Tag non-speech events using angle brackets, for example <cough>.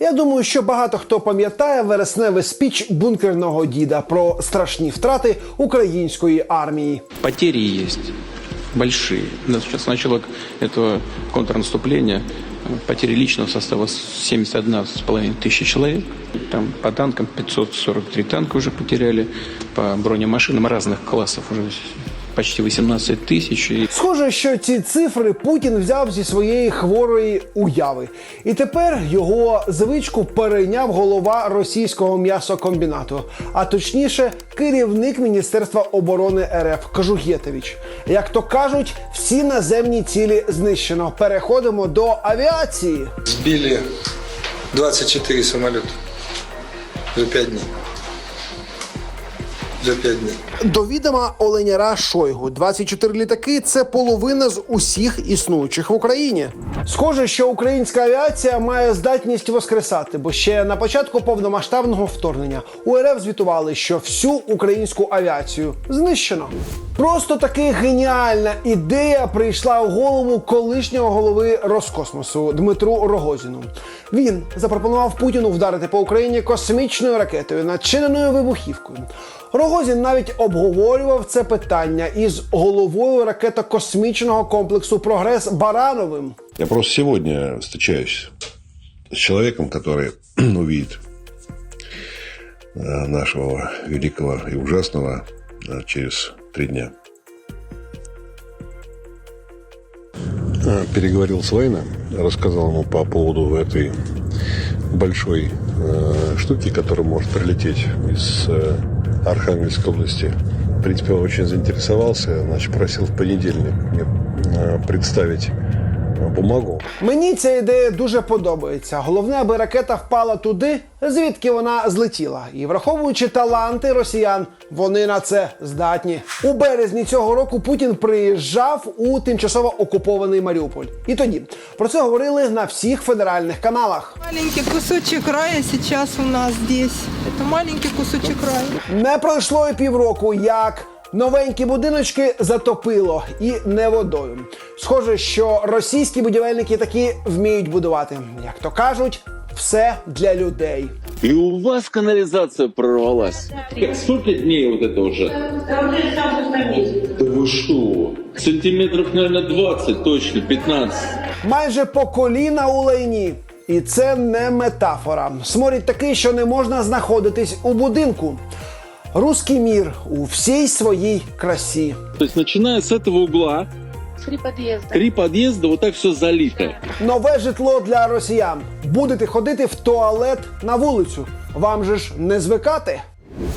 Я думаю, що багато хто пам'ятає вересневий спіч бункерного діда про страшні втрати української армії. Потери есть большие. Да, Сейчас начало этого контрнаступления. э, Потери личного состава 71,5 тысячи человек. Там по танкам 543 танка уже потеряли. По бронемашинам разных классов уже почти 18 тысяч. И Схоже, що ці цифри Путін взяв зі своєї хворої уяви, і тепер його звичку перейняв голова російського м'ясокомбінату, а точніше, керівник Міністерства оборони РФ Кажугєтович. Як то кажуть, всі наземні цілі знищено. Переходимо до авіації. Сбили 24 самолета за 5 дней. За 5 днів. До відома Оленяра Шойгу 24 літаки це половина з усіх існуючих в Україні. Схоже, що українська авіація має здатність воскресати, бо ще на початку повномасштабного вторгнення у РФ звітували, що всю українську авіацію знищено. Просто таки геніальна ідея прийшла у голову колишнього голови Роскосмосу Дмитру Рогозіну. Він запропонував Путіну вдарити по Україні космічною ракетою, начиненою вибухівкою. Рогозін навіть обговорював це питання із головою ракетокосмічного комплексу Прогрес Барановим. Я просто сегодня встречаюсь с человеком, который увидит <clears throat> э, нашего великого и ужасного э, через три дня. Э, Переговорил с Вайна, рассказал ему по поводу этой большой э, штуки, которая может прилететь из э, Архангельской области. В принципе, он очень заинтересовался, значит, просил в понедельник мне э, представить э, Мені ця ідея дуже подобається. Головне, аби ракета впала туди, звідки вона злетіла. І враховуючи таланти росіян, вони на це здатні. У березні цього року Путін приїжджав у тимчасово окупований Маріуполь. І тоді про це говорили на всіх федеральних каналах. Маленький кусочек рая сейчас у нас здесь. Это маленький кусочек рая. Не пройшло і півроку, як новенькі будиночки затопило і не водою. Схоже, що російські будівельники такі вміють будувати. Як то кажуть, все для людей. И у вас канализация прорвалась. Как сколько дней вот это уже? Да вы что? Сантиметров, наверное, 20 точно, 15. майже по коліна у лайні. І це не метафора. Сморід такий, що не можна знаходитись у будинку. Руський мір у всій своїй красі. То есть, начиная с этого угла, Три подъезда. три подъезда, вот так все залито. Нове житло для росіян. Будете ходити в туалет на вулицю. Вам же ж не звикати.